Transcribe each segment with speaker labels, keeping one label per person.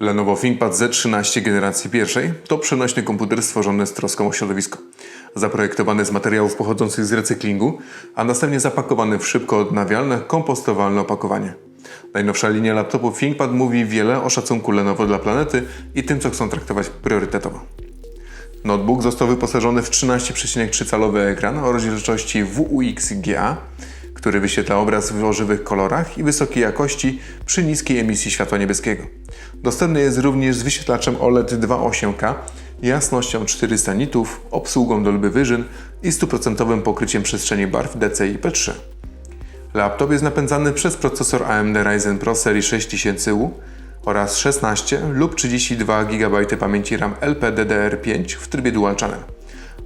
Speaker 1: Lenovo ThinkPad Z13 generacji pierwszej to przenośny komputer stworzony z troską o środowisko. Zaprojektowany z materiałów pochodzących z recyklingu, a następnie zapakowany w szybko odnawialne, kompostowalne opakowanie. Najnowsza linia laptopów ThinkPad mówi wiele o szacunku Lenovo dla planety i tym, co chcą traktować priorytetowo. Notebook został wyposażony w 13,3-calowy ekran o rozdzielczości WUX-GA, który wyświetla obraz w żywych kolorach i wysokiej jakości przy niskiej emisji światła niebieskiego. Dostępny jest również z wyświetlaczem OLED 2.8K, jasnością 400 nitów, obsługą Dolby Vision i 100% pokryciem przestrzeni barw DCI-P3. Laptop jest napędzany przez procesor AMD Ryzen Pro serii 6000U oraz 16 lub 32 GB pamięci RAM LPDDR5 w trybie Dual Channel.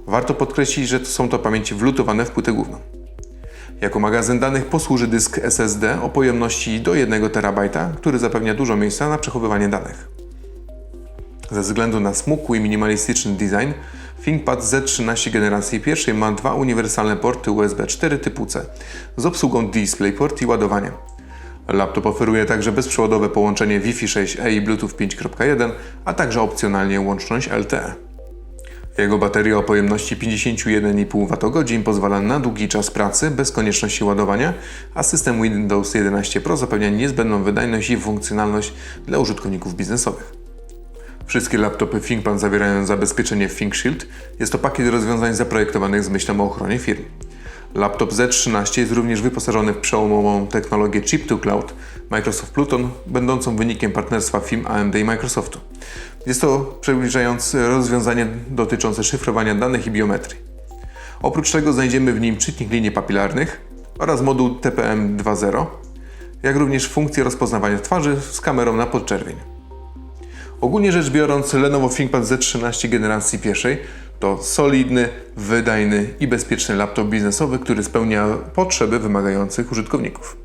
Speaker 1: Warto podkreślić, że są to pamięci wlutowane w płytę główną. Jako magazyn danych posłuży dysk SSD o pojemności do 1 TB, który zapewnia dużo miejsca na przechowywanie danych. Ze względu na smukły i minimalistyczny design, ThinkPad Z13 generacji pierwszej ma dwa uniwersalne porty USB 4 typu C z obsługą DisplayPort i ładowania. Laptop oferuje także bezprzewodowe połączenie Wi-Fi 6E i Bluetooth 5.1, a także opcjonalnie łączność LTE. Jego bateria o pojemności 51,5 Wh pozwala na długi czas pracy bez konieczności ładowania, a system Windows 11 Pro zapewnia niezbędną wydajność i funkcjonalność dla użytkowników biznesowych. Wszystkie laptopy ThinkPad zawierają zabezpieczenie ThinkShield. Jest to pakiet rozwiązań zaprojektowanych z myślą o ochronie firm. Laptop Z13 jest również wyposażony w przełomową technologię Chip to Cloud Microsoft Pluton, będącą wynikiem partnerstwa firm AMD i Microsoftu. Jest to przybliżające rozwiązanie dotyczące szyfrowania danych i biometrii. Oprócz tego znajdziemy w nim czytnik linii papilarnych oraz moduł TPM 2.0, jak również funkcję rozpoznawania twarzy z kamerą na podczerwień. Ogólnie rzecz biorąc, Lenovo ThinkPad Z13 generacji pierwszej to solidny, wydajny i bezpieczny laptop biznesowy, który spełnia potrzeby wymagających użytkowników.